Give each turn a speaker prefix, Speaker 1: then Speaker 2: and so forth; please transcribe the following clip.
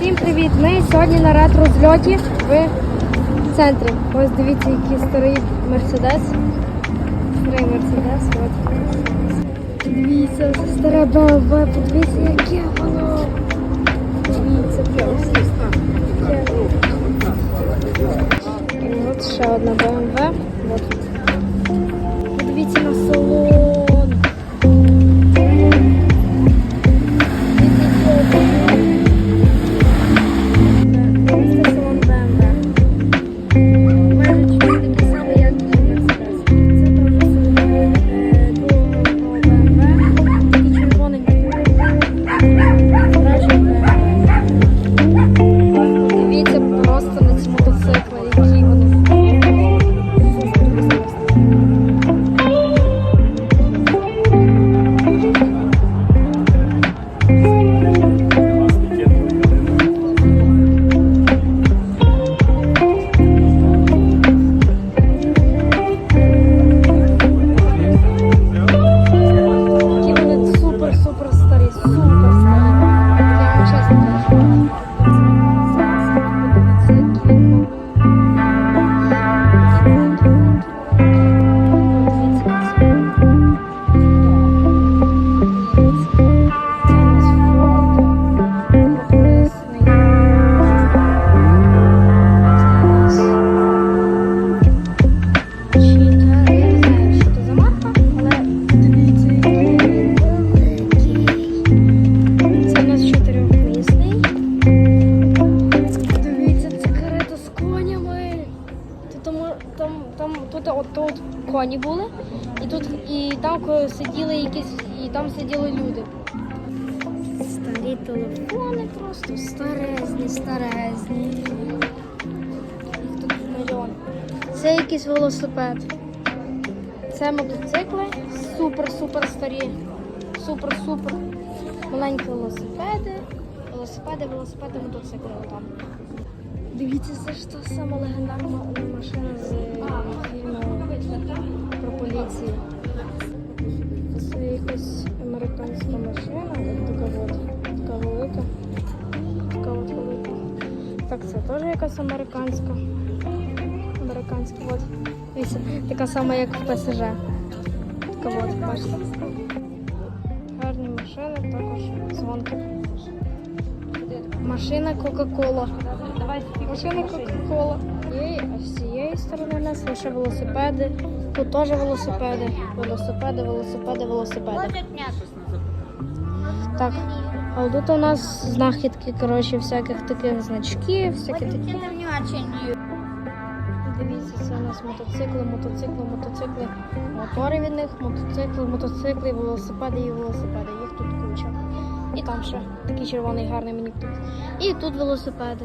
Speaker 1: Всім привіт! Ми сьогодні на ретро-зльоті в центрі. Ось дивіться, який старий мерседес. Старий мерседес. От. Дивіться, старе БМВ, подивіться, яке воно. Дивіться, просто. От ще одна БМВ. Там, тут, от, тут коні були, і тут і там сиділи якісь, і там сиділи люди. Старі телефони просто старезні, старезні. Їх тут мільйон. Це якийсь велосипед. Це мотоцикли супер-супер старі. Супер-супер. Маленькі велосипеди. Велосипеди, велосипеди, мотоцикли там. Дивіться, це ж та сама легендарна машина з фільму про поліцію. Це якась американська машина, така от, така велика. Така от велика. Так, це теж якась американська. Американська, от. Дивіться, така сама, як в ПСЖ. Така от, бачите. Гарні машини, також дзвонки. Машина Кока-Кола. Машина Кока-Кола. І з цієї сторони у нас лише велосипеди. Тут теж велосипеди. Велосипеди, велосипеди, велосипеди. Так. А тут у нас знахідки, коротше, всяких таких значків, всякі такі. Дивіться, це у нас мотоцикли, мотоцикли, мотоцикли, мотори від них, мотоцикли, мотоцикли, велосипеди і велосипеди. Їх тут куча. І там ще такий червоний гарний мені тут. І тут велосипеди.